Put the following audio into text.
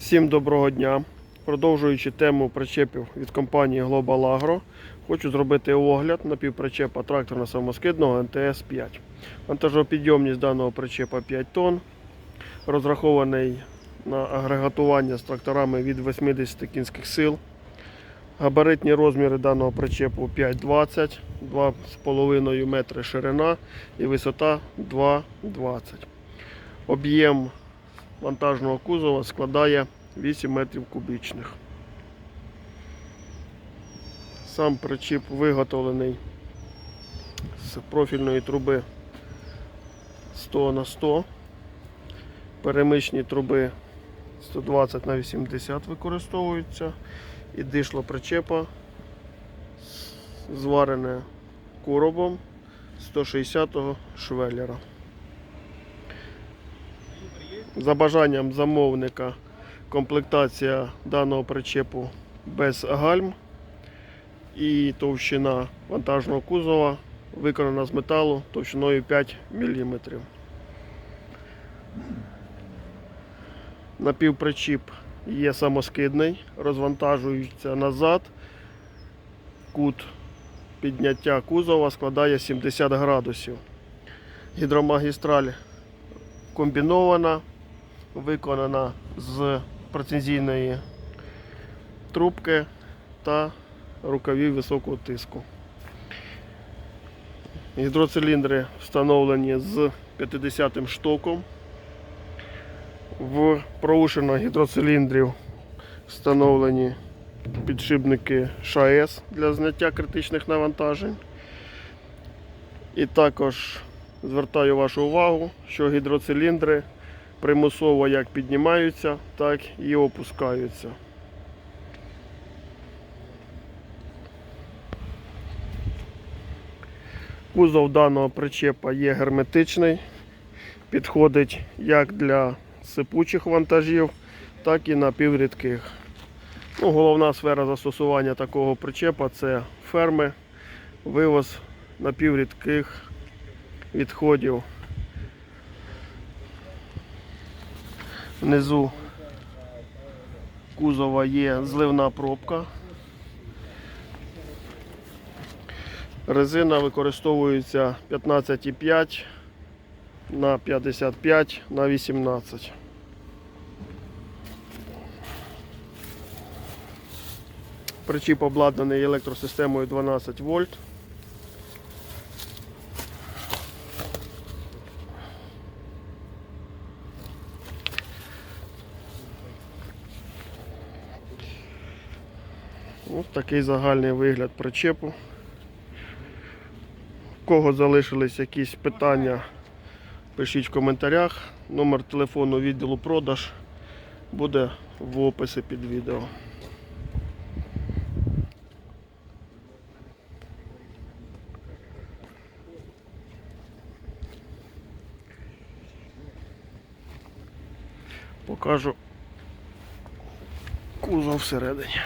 Всім доброго дня. Продовжуючи тему причепів від компанії Global Agro, хочу зробити огляд напівпричепа тракторно-самоскидного НТС-5. Вантажопідйомність даного причепа 5 тонн, розрахований на агрегатування з тракторами від 80 кінських сил. Габаритні розміри даного причепу 5,20, 2,5 метри ширина і висота 2,20. Об'єм вантажного кузова складає 8 метрів кубічних. Сам причіп виготовлений з профільної труби 100 на 100. Перемичні труби 120 на 80 використовуються. І дишло причепа зварене коробом 160-го швеллера. За бажанням замовника комплектація даного причепу без гальм і товщина вантажного кузова виконана з металу товщиною 5 мм. Напівпричіп є самоскидний, розвантажується назад. Кут підняття кузова складає 70 градусів. Гідромагістраль комбінована, виконана з прецизійної трубки та рукавів високого тиску. Гідроциліндри встановлені з 50 штоком. В проушинах гідроциліндрів встановлені підшипники ШАЕС для зняття критичних навантажень. І також звертаю вашу увагу, що гідроциліндри примусово як піднімаються, так і опускаються. Кузов даного причепа є герметичний, підходить як для сипучих вантажів, так і напіврідких. Ну, головна сфера застосування такого причепа це ферми, вивоз напіврідких відходів. Внизу кузова є зливна пробка. Резина використовується 15,5 на 55 на 18. Причіп обладнаний електросистемою 12 вольт. Ось такий загальний вигляд причепу. У кого залишились якісь питання, пишіть в коментарях. Номер телефону відділу продаж буде в описі під відео. Покажу кузов всередині.